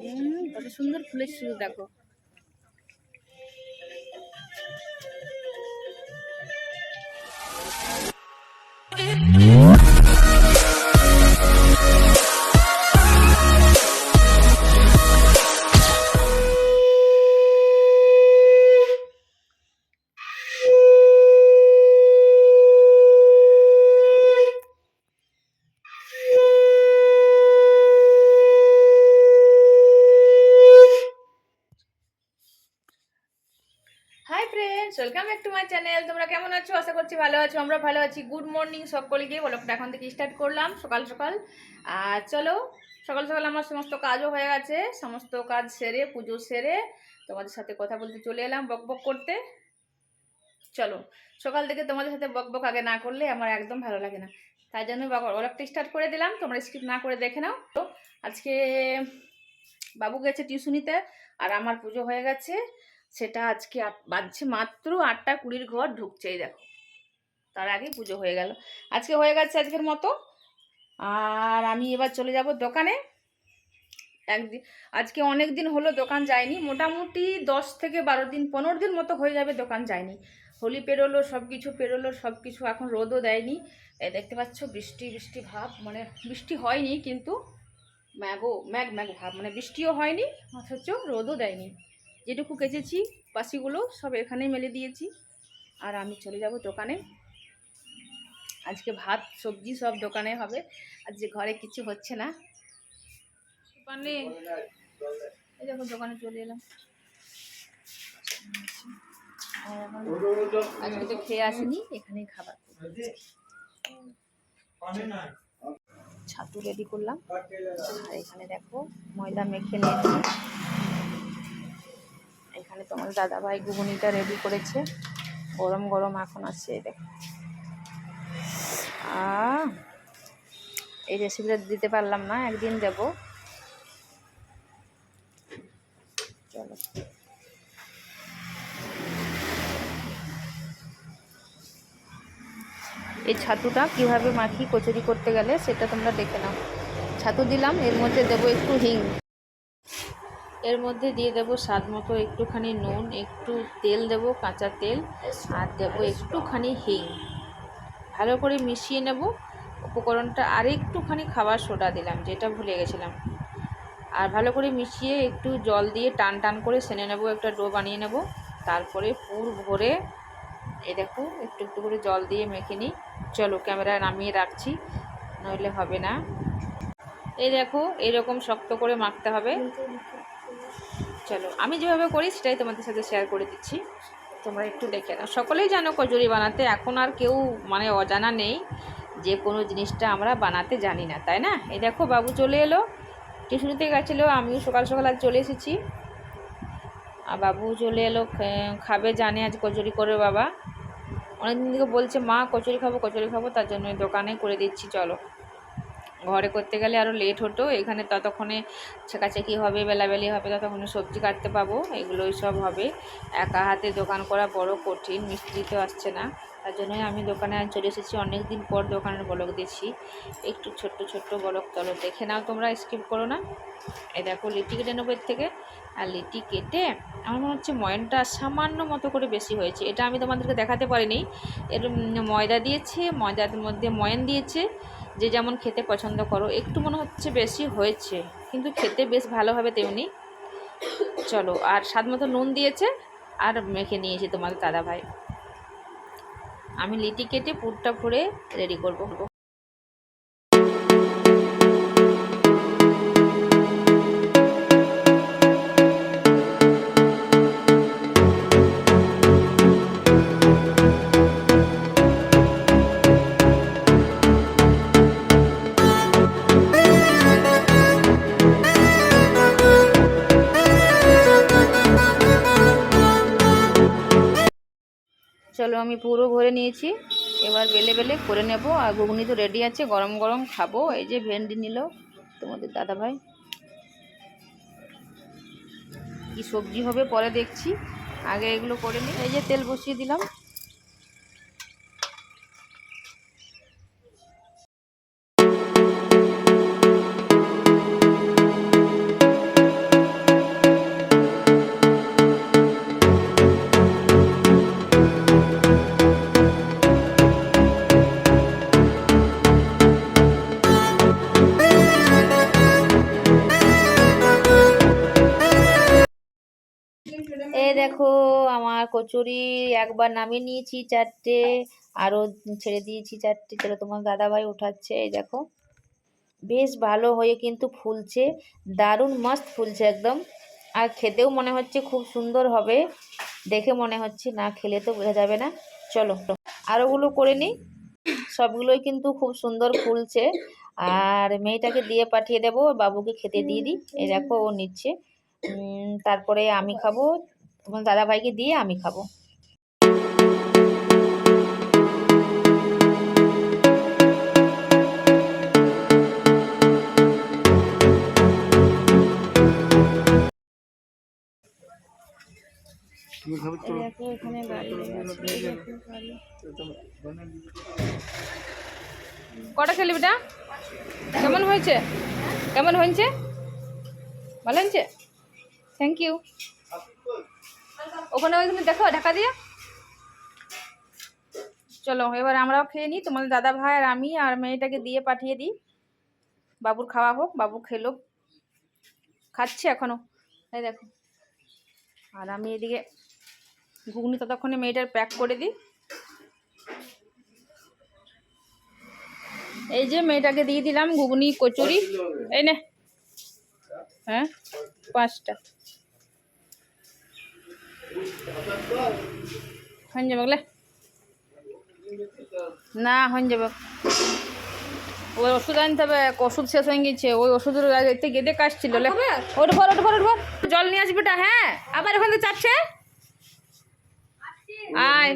হুম কত সুন্দর ফুলের শুরু দেখো। Hi friends welcome back to my channel তোমরা কেমন আছো? আশা করছি ভালো আছো আমরা ভালো আছি। গুড মর্নিং সকলকে। ব্লগটা এখন থেকে স্টার্ট করলাম, সকাল সকাল। আর চলো, সকাল সকাল আমার সমস্ত কাজও হয়ে গেছে, সমস্ত কাজ সেরে, পুজো সেরে, তোমাদের সাথে কথা বলতে চলে এলাম বক বক করতে। চলো, সকাল থেকে তোমাদের সাথে বক বক আগে না করলে আমার একদম ভালো লাগে না। তাই জন্য ব্লগটা স্টার্ট করে দিলাম, তোমরা স্কিপ না করে দেখে নাও। তো আজকে বাবু গেছে টিউশনিতে আর আমার পুজো হয়ে গেছে। সেটা আজকে বাজছে মাত্র আটটা কুড়ির ঘর ঢুকছে, এই দেখো। তার আগে পুজো হয়ে গেল। আজকে হয়ে গেছে আজকের মতো। আর আমি এবার চলে যাব দোকানে। একদিন আজকে অনেক দিন হলো দোকান যায়নি। মোটামুটি দশ থেকে বারো দিন, পনেরো দিন মতো হয়ে যাবে দোকান যায়নি। হোলি পেরোলো সব কিছু পেরোলো সব কিছু এখন রোদও দেয়নি। দেখতে পাচ্ছ বৃষ্টি বৃষ্টি ভাব মানে বৃষ্টি হয়নি কিন্তু ম্যাগো, ম্যাগ ম্যাগ ভাব মানে বৃষ্টিও হয়নি, অথচ রোদও দেয়নি। যেটুকু কেচেছি পাশিগুলো সব এখানেই মেলে দিয়েছি। আর আমি চলে যাব দোকানে। আজকে ভাত, সবজি সব দোকানে হবে। আজকে ঘরে কিছু হচ্ছে না। দোকানে? এই দেখো, দোকানে চলে এলাম। আজকে তো খেয়ে আসিনি, এখানেই খাবার ছাতু রেডি করলাম। আর এখানে দেখো, ময়দা মেখে নিয়েছি। এখানে তোমার দাদা ভাই ঘুগনিটা রেডি করেছে। গরম গরম এখন আছে দেখো। এই রেসিপিটা দিতে পারলাম না, একদিন দেব। চলো। এই ছাতুটা কীভাবে মাখি, কচুরি করতে গেলে সেটা তোমরা দেখে নাও। ছাতু দিলাম, এর মধ্যে দেবো একটু হিং। এর মধ্যে দিয়ে দেবো স্বাদ মতো একটুখানি নুন, একটু তেল দেব, কাঁচা তেল, আর দেবো একটুখানি হিং। ভালো করে মিশিয়ে নেব। উপকরণটা আর একটুখানি খাবার সোডা দিলাম, যেটা ভুলে গেছিলাম। আর ভালো করে মিশিয়ে একটু জল দিয়ে টান টান করে সেনে নেব, একটা ডো বানিয়ে নেব। তারপরে পুর ভরে এ দেখো, একটু একটু করে জল দিয়ে মেখে নিই। চলো ক্যামেরা নামিয়ে রাখছি, নইলে হবে না। এই দেখো, এরকম শক্ত করে মাখতে হবে। চলো, আমি যেভাবে করি সেটাই তোমাদের সাথে শেয়ার করে দিচ্ছি। তোমরা একটু দেখে নাও। সকলেই জানো কচুরি বানাতে, এখন আর কেউ মানে অজানা নেই যে কোনো জিনিসটা আমরা বানাতে জানি না, তাই না? এই দেখো, বাবু চলে এলো। টিউশনিতে গেছিল, আমিও সকাল সকাল আজ চলে এসেছি। আর বাবু চলে এলো খাবে, জানে আজ কচুরি করে বাবা। অনেকদিন থেকে বলছে, মা, কচুরি খাব কচুরি খাব, তার জন্য দোকানে করে দিচ্ছি, চলো। ঘরে করতে গেলে আরও লেট হতো। এখানে ততক্ষণে ছেঁকাছেকি হবে, বেলাবেলি হবে, ততক্ষণে সবজি কাটতে পাবো। এগুলোই সব হবে। একা হাতে দোকান করা বড় কঠিন, মিস্ত্রি তো আসছে না। তার জন্যই আমি দোকানে চলে এসেছি। অনেক দিন পর দোকানের বলক দিচ্ছি। একটু ছোট্ট ছোট্ট বলক চলো দেখে নাও তোমরা স্কিপ করো না। এই দেখো, লিটি কেটে নেব এর থেকে। আর লিটি কেটে আমার মনে হচ্ছে ময়নটা সামান্য মতো করে বেশি হয়েছে। এটা আমি তোমাদেরকে দেখাতে পারিনি। এর ময়দা দিয়েছে, ময়দার মধ্যে ময়ন দিয়েছে। যে যেমন খেতে পছন্দ করো, একটু মনে হচ্ছে বেশি হয়েছে, কিন্তু খেতে বেশ ভালোভাবে তেমনি চলো, আর স্বাদ মতো নুন দিয়েছে, আর মেখে নিয়েছি তোমাদের দাদাভাই। আমি লিটি কেটে পুরটা ভরে রেডি করব। আমি পুরো ভরে নিয়েছি। এবার বেলে বেলে করে নেব। আর ঘুগনি তো রেডি আছে, গরম গরম খাব। এই যে ভেন্ডি নিল তোমাদের দাদা ভাই কী সবজি হবে পরে দেখছি। আগে এগুলো করে নিই। এই যে তেল বসিয়ে দিলাম। কচুরি একবার নামিয়ে নিয়েছি চারটে আরও ছেড়ে দিয়েছি চারটে। চলো, তোমার দাদাভাই উঠাচ্ছে, এই দেখো। বেশ ভালো হয়ে কিন্তু ফুলছে, দারুণ মস্ত ফুলছে একদম। আর খেতেও মনে হচ্ছে খুব সুন্দর হবে, দেখে মনে হচ্ছে না খেলে তো বোঝা যাবে না। চলো, আরোগুলো করে নিই। সবগুলোই কিন্তু খুব সুন্দর ফুলছে। আর মেয়েটাকে দিয়ে পাঠিয়ে দেবো, বাবুকে খেতে দিয়ে দিই। এই দেখো, ও নিচ্ছে। তারপরে আমি খাব। তোমার দাদা ভাইকে দিয়ে আমি খাব। এখানে। কটা খেলি বেটা? কেমন হয়েছে? কেমন হয়েছে? ভালো হয়েছে? থ্যাংক ইউ ওখানে ওইখানে দেখো, ঢাকা দিয়ে? চলো, এবার আমরাও খেয়ে নিই। তোমাদের দাদা ভাই আর আমি আর মেয়েটাকে দিয়ে পাঠিয়ে দিই। বাবুর খাওয়া হোক, বাবু খেলো খাচ্ছে এখনও। এই দেখো। আর আমি এদিকে ঘুগনি ততক্ষণে মেয়েটার প্যাক করে দিই। এই যে মেয়েটাকে দিয়ে দিলাম ঘুগনি, কচুরি। এই নে। হ্যাঁ পাঁচটা। হয়ে যাবে গেলে না হয়ে যাবে। ওই ওষুধ আনতে হবে ওষুধ শেষ হয়ে গেছে ওই ওষুধের গেদে কাজ ছিল লে ওঠ ভর ওঠ ভর ওঠ ভর জল নিয়ে আসবি বেটা হ্যাঁ? আবার ওখান থেকে চাচ্ছে আয়।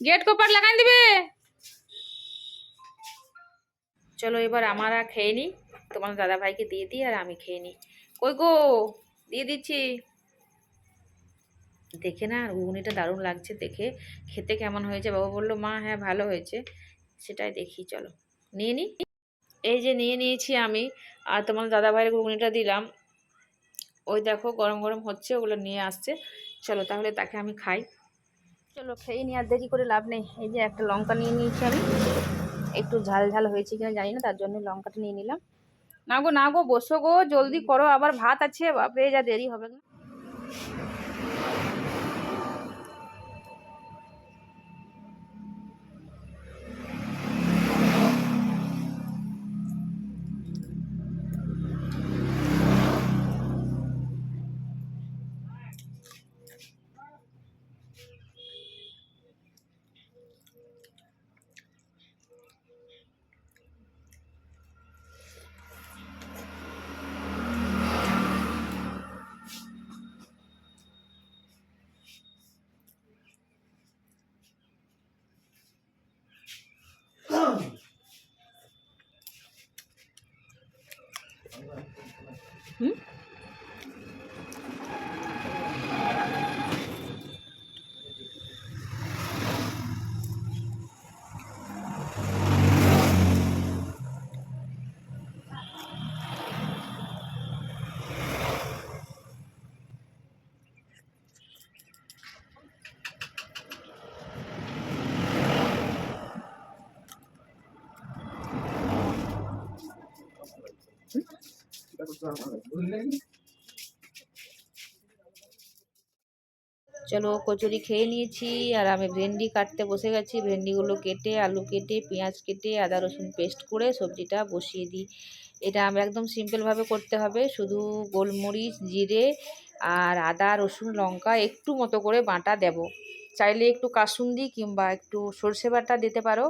গেট কপার লাগাই দিবে। চলো এবার আমরা খেয়ে নিই তোমার দাদা ভাইকে দিয়ে দিই আর আমি খেয়ে নিই কই গো? দিয়ে দিচ্ছি। দেখে না, ঘুগনিটা দারুণ লাগছে দেখে। খেতে কেমন হয়েছে? বাবা বলল, মা হ্যাঁ ভালো হয়েছে। সেটাই দেখি, চলো। নিয়ে নিই এই যে নিয়ে নিয়েছি আমি। আর তোমার দাদা ভাইয়ের ঘুগনিটা দিলাম। ওই দেখো, গরম গরম হচ্ছে, ওগুলো নিয়ে আসছে। চলো, তাহলে তাকে আমি খাই। চলো, খেয়ে নিয়ে আর দেরি করে লাভ নেই। এই যে একটা লঙ্কা নিয়ে নিয়েছি আমি। একটু ঝাল ঝাল হয়েছে কিনা জানি না, তার জন্য লঙ্কাটা নিয়ে নিলাম। না গো না গো বসো গো জলদি করো আবার ভাত আছে বাপরে যা দেরি হবে। না চলো কচুরি খেয়ে নিয়েছি, আর আমি ভেন্ডি কাটতে বসে গেছি। ভেন্ডিগুলো কেটে, আলু কেটে, পেঁয়াজ কেটে, আদা, রসুন পেস্ট করে সবজিটা বসিয়ে দিই। এটা আমি একদম সিম্পলভাবে করতে হবে। শুধু গোলমরিচ, জিরে আর আদা, রসুন, লঙ্কা একটু মতো করে বাটা দেব। চাইলে একটু কাসুন্দি কিংবা একটু সর্ষে বাটা দিতে পারো।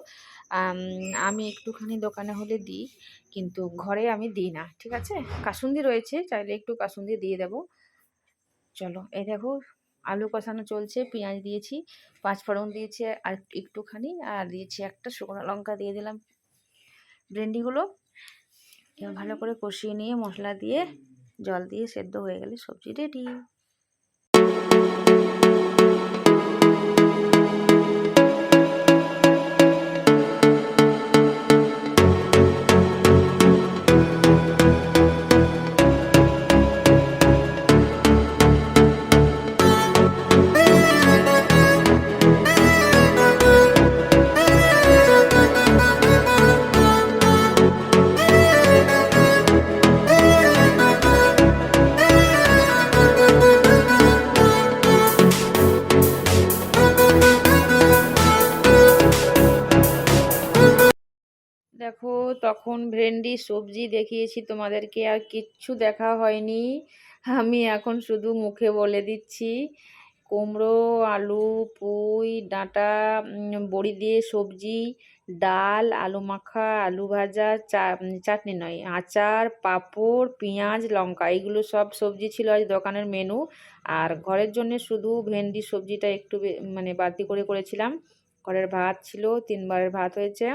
আম, একটুখানি দোকানে হলে দিই কিন্তু ঘরে আমি দিই না ঠিক আছে? কাসুন্দি রয়েছে চাইলে একটু কাসুন্দি দিয়ে দেবো। চলো এই দেখো আলু কষানো চলছে পেঁয়াজ দিয়েছি পাঁচফোড়ন দিয়েছি আর একটুখানি আর দিয়েছি একটা শুকনো লঙ্কা দিয়ে দিলাম। ভেন্ডিগুলো এবার ভালো করে কষিয়ে নিয়ে মশলা দিয়ে জল দিয়ে সেদ্ধ হয়ে গেলে সবজি রেডি তখন ভেন্ডি, সবজি দেখিয়েছি, তোমাদেরকে আর কিচ্ছু দেখা হয়নি। আমি এখন শুধু মুখে বলে দিচ্ছি, কুমড়ো, আলু, পুঁই, ডাঁটা বড়ি দিয়ে সবজি, ডাল, আলু মাখা, আলু ভাজা চাটনি নয়, আচার, পাঁপড়, পেঁয়াজ, লঙ্কা এগুলো সব সবজি ছিল আজ দোকানের মেনু আর ঘরের জন্য শুধু ভেন্ডি সবজিটা একটু মানে বাড়তি করে করেছিলাম। ঘরের ভাত ছিল, তিনবারের ভাত হয়েছে।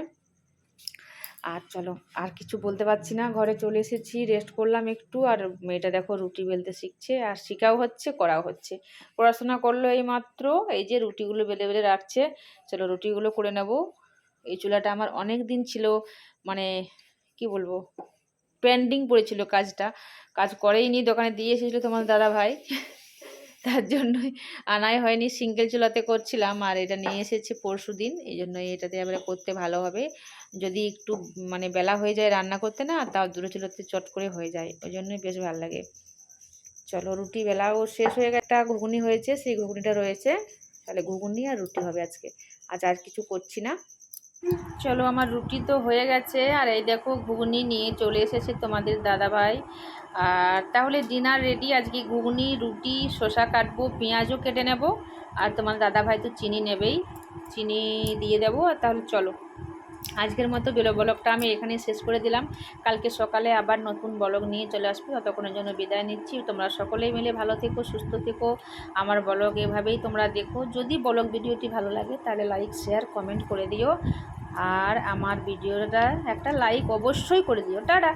আর চলো, আর কিছু বলতে পারছি না। ঘরে চলে এসেছি রেস্ট করলাম একটু। আর মেয়েটা দেখো রুটি বেলতে শিখছে, আর শেখাও হচ্ছে, করাও হচ্ছে। পড়াশোনা করল এই মাত্র এই যে রুটিগুলো বেলে বেলে রাখছে। চলো রুটিগুলো করে নেব। এই চুলাটা আমার অনেক দিন ছিল মানে কি বলব পেন্ডিং পড়েছিল কাজটা। কাজ করেই নি দোকানে দিয়ে এসেছিল তোমার দাদা ভাই। তার জন্যই আনাই হয়নি সিঙ্গেল চুলাতে করছিলাম। আর এটা নিয়ে এসেছে পরশু দিন এই জন্য এটাতে এবারে করতে ভালো হবে। যদি একটু মানে বেলা হয়ে যায় রান্না করতে না, তাও দূরে চুলাতে চট করে হয়ে যায়। ওই জন্যই বেশ ভালো লাগে। চলো, রুটি বেলাও শেষ হয়ে গেছে। একটা ঘুগনি হয়েছে, সেই ঘুগনিটা রয়েছে। তাহলে ঘুগনি আর রুটি হবে আজকে। আজ আর কিছু করছি না। চলো, আমার রুটি তো হয়ে গেছে। আর এই দেখো, ঘুগনি নিয়ে চলে এসেছে তোমাদের দাদা ভাই আর তাহলে ডিনার রেডি আজকে ঘুগনি, রুটি, শসা কাটবো, পেঁয়াজও কেটে নেব। আর তোমার দাদা ভাই তো চিনি নেবেই। চিনি দিয়ে দেবো। আর তাহলে চলো। আজকের মতো বেলো ব্লগটা আমি এখানেই শেষ করে দিলাম। কালকে সকালে আবার নতুন ব্লগ নিয়ে চলে আসব। ততক্ষণের জন্য বিদায় নিচ্ছি। তোমরা সকলেই মিলে ভালো থেকো, সুস্থ থেকো। আমার ব্লগ এভাবেই তোমরা দেখো। যদি ব্লগ ভিডিওটি ভালো লাগে তাহলে লাইক, শেয়ার, কমেন্ট করে দিও। আর আমার ভিডিওটা একটা লাইক অবশ্যই করে দিও। টাটা!